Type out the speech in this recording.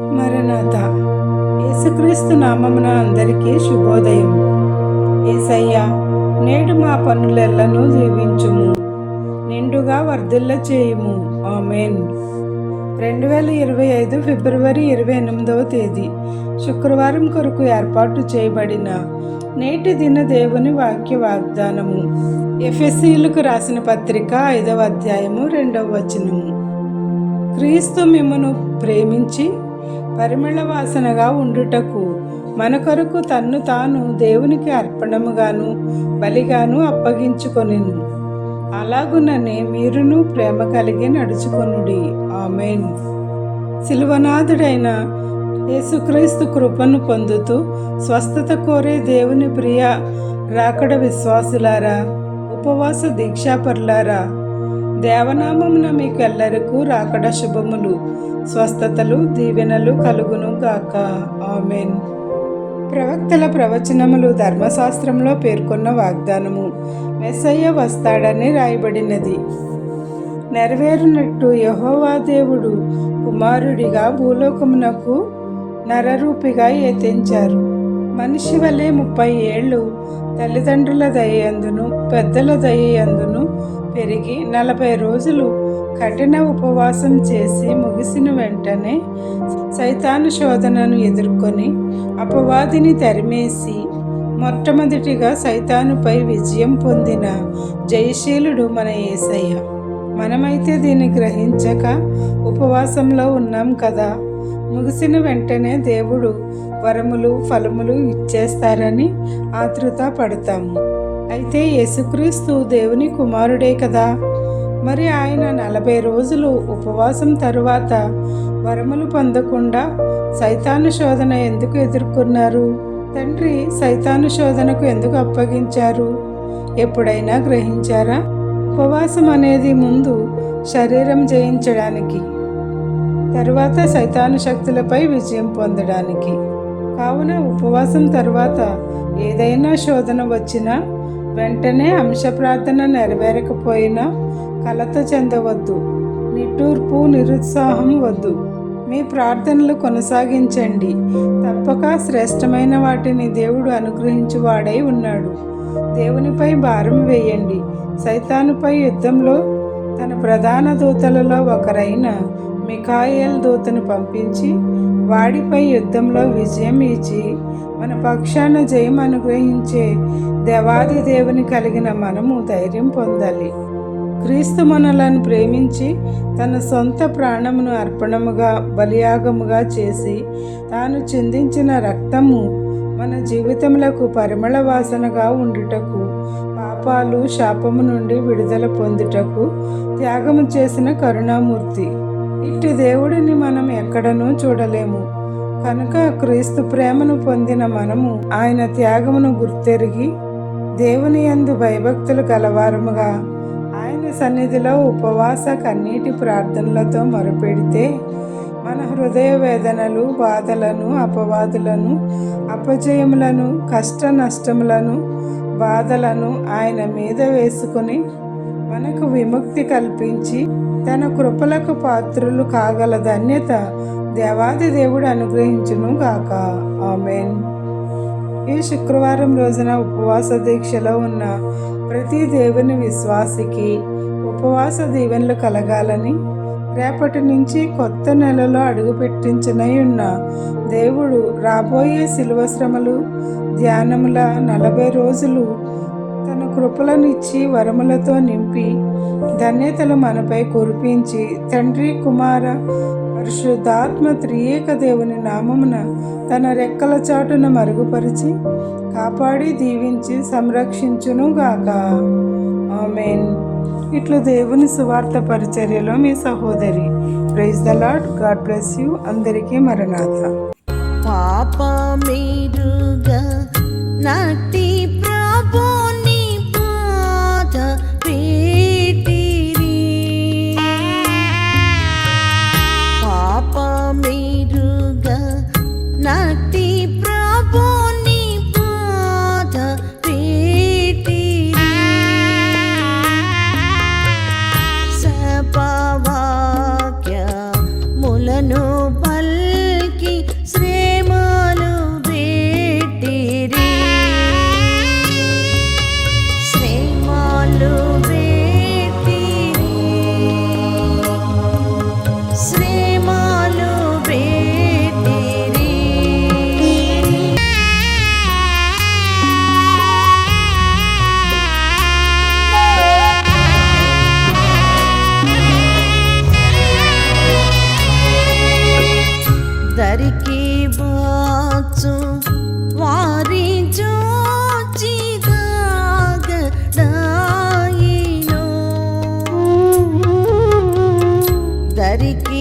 మరణాత. యేసుక్రీస్తు నామమున అందరికీ శుభోదయం. ఏసయ్య నేడు మా పనులెల్లను జీవించుము. నిండుగా వర్ధిల్ల చేయుము. ఆమెన్. రెండు వేల ఇరవై ఐదు ఫిబ్రవరి ఇరవై ఎనిమిదవ తేదీ శుక్రవారం కొరకు ఏర్పాటు చేయబడిన నేటి దిన దేవుని వాక్య వాగ్దానము. ఎఫ్ఎస్సీలకు రాసిన పత్రిక ఐదవ అధ్యాయము రెండవ వచనము. క్రీస్తు మిమ్మను ప్రేమించి పరిమళ వాసనగా ఉండుటకు మన కొరకు తన్ను తాను దేవునికి అర్పణముగాను బలిగాను అప్పగించుకొనెను. అలాగుననే మీరును ప్రేమ కలిగి నడుచుకొనుడి. ఆమెన్. శిల్వనాథుడైన యేసుక్రీస్తు కృపను పొందుతూ స్వస్థత కోరే దేవుని ప్రియ రాకడ విశ్వాసులారా ఉపవాస దీక్షాపరులారా దేవనామమున మీకు ఎల్లరికూ రాకడ శుభములు స్వస్థతలు దీవెనలు కలుగును గాక. ఆమెన్. ప్రవక్తల ప్రవచనములు ధర్మశాస్త్రంలో పేర్కొన్న వాగ్దానము మెస్సయ్య వస్తాడని రాయబడినది. నెరవేరునట్టు యహోవా దేవుడు కుమారుడిగా భూలోకమునకు నరరూపిగా ఎత్తించారు మనిషి వలె ముప్పై ఏళ్ళు తల్లిదండ్రుల దయ్యందును పెద్దల దయ్యందును పెరిగి నలభై రోజులు కఠిన ఉపవాసం చేసి ముగిసిన వెంటనే సైతాను శోధనను ఎదుర్కొని అపవాదిని తరిమేసి మొట్టమొదటిగా సైతానుపై విజయం పొందిన జయశీలుడు మన ఏసయ్య. మనమైతే దీన్ని గ్రహించక ఉపవాసంలో ఉన్నాం కదా. ముగిసిన వెంటనే దేవుడు వరములు ఫలములు ఇచ్చేస్తారని ఆతృత పడతాము. అయితే యేసుక్రీస్తు దేవుని కుమారుడే కదా. మరి ఆయన నలభై రోజులు ఉపవాసం తరువాత వరములు పొందకుండా సైతాను శోధన ఎందుకు ఎదుర్కొన్నారు? తండ్రి సైతాను శోధనకు ఎందుకు అప్పగించారు? ఎప్పుడైనా గ్రహించారా? ఉపవాసం అనేది ముందు శరీరం జయించడానికి తరువాత సైతాను శక్తులపై విజయం పొందడానికి. కావున ఉపవాసం తర్వాత ఏదైనా శోధన వచ్చినా వెంటనే అంశ ప్రార్థన నెరవేరకపోయినా కలత చెందవద్దు. నిట్టూర్పు నిరుత్సాహం వద్దు. మీ ప్రార్థనలు కొనసాగించండి. తప్పక శ్రేష్టమైన వాటిని దేవుడు అనుగ్రహించువాడై ఉన్నాడు. దేవునిపై భారం వేయండి. సైతానుపై యుద్ధంలో తన ప్రధాన దూతలలో ఒకరైన మిఖాయేల్ దూతను పంపించి వాడిపై యుద్ధంలో విజయం ఇచ్చి మన పక్షాన జయం అనుగ్రహించే దేవాది దేవుని కలిగిన మనము ధైర్యం పొందాలి. క్రీస్తు మనలను ప్రేమించి తన సొంత ప్రాణమును అర్పణముగా బలియాగముగా చేసి తాను చిందించిన రక్తము మన జీవితములకు పరిమళ వాసనగా ఉండుటకు పాపాలు శాపము నుండి విడుదల పొందుటకు త్యాగము చేసిన కరుణామూర్తి. ఇట్టి దేవుడిని మనం ఎక్కడనూ చూడలేము. కనుక క్రీస్తు ప్రేమను పొందిన మనము ఆయన త్యాగమును గుర్తెరిగి దేవుని యందు భయభక్తులు కలవారముగా ఆయన సన్నిధిలో ఉపవాస కన్నీటి ప్రార్థనలతో మొరపెడితే మన హృదయ వేదనలు బాధలను అపవాదులను అపజయములను కష్ట నష్టములను బాధలను ఆయన మీద వేసుకుని మనకు విముక్తి కల్పించి తన కృపలకు పాత్రులు కాగల ధన్యత దేవాది దేవుడు అనుగ్రహించును గాక. ఆమెన్. ఈ శుక్రవారం రోజున ఉపవాస దీక్షలో ఉన్న ప్రతి దేవుని విశ్వాసికి ఉపవాస దీవెనలు కలగాలని రేపటి నుంచి కొత్త నెలలో అడుగుపెట్టించనై ఉన్న దేవుడు రాబోయే శిలువ శ్రమలు ధ్యానముల నలభై రోజులు కృపలను ఇచ్చి వరములతో నింపి ధన్యతలు మనపై కురిపించి తండ్రి కుమార పరిశుద్ధాత్మ త్రియేక దేవుని నామమున తన రెక్కల చాటున మరుగుపరిచి కాపాడి దీవించి సంరక్షించును గాక ఆమెన్. ఇట్లు దేవుని సువార్త పరిచర్యలో మీ సహోదరి. Praise the Lord God bless you అందరికీ మరణాథ పాపమీరుగా నటి దరికి బాచు వారి జోచిదాగడాయినో దరికి